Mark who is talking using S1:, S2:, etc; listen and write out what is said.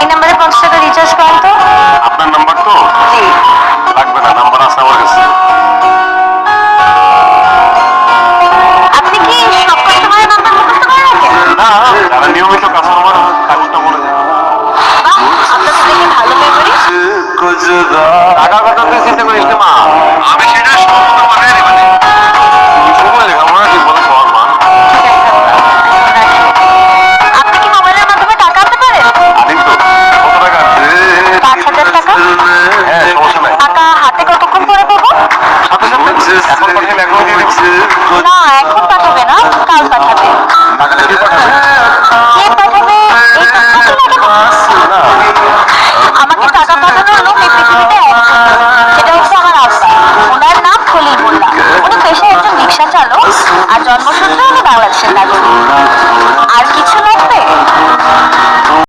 S1: এই নাম্বারে পঞ্চাশ টাকা রিচার্জ করেন তো।
S2: আপনার নাম্বার তো?
S1: জি।
S2: লাগবে না নাম্বার আছে আমার কাছে।
S1: আপনি কি সব কাস্টমারের নাম্বার মুখস্থ করে রাখেন
S2: না যারা নিয়মিত কাস্টমার তাদেরটা মনে যায়
S1: বাহ, ভালো মেমোরি
S2: টাকার কথা তুই চিন্তা করিস না মা।
S1: আমাকে টাকা পাঠানোর সেটা হচ্ছে আমার আব্বা ওনার নাম খলিল মোল্লা উনি পেশায় একজন রিক্সা চালক আর জন্মসূত্রে উনি বাংলাদেশের নাগরিক আর কিছু লাগবে?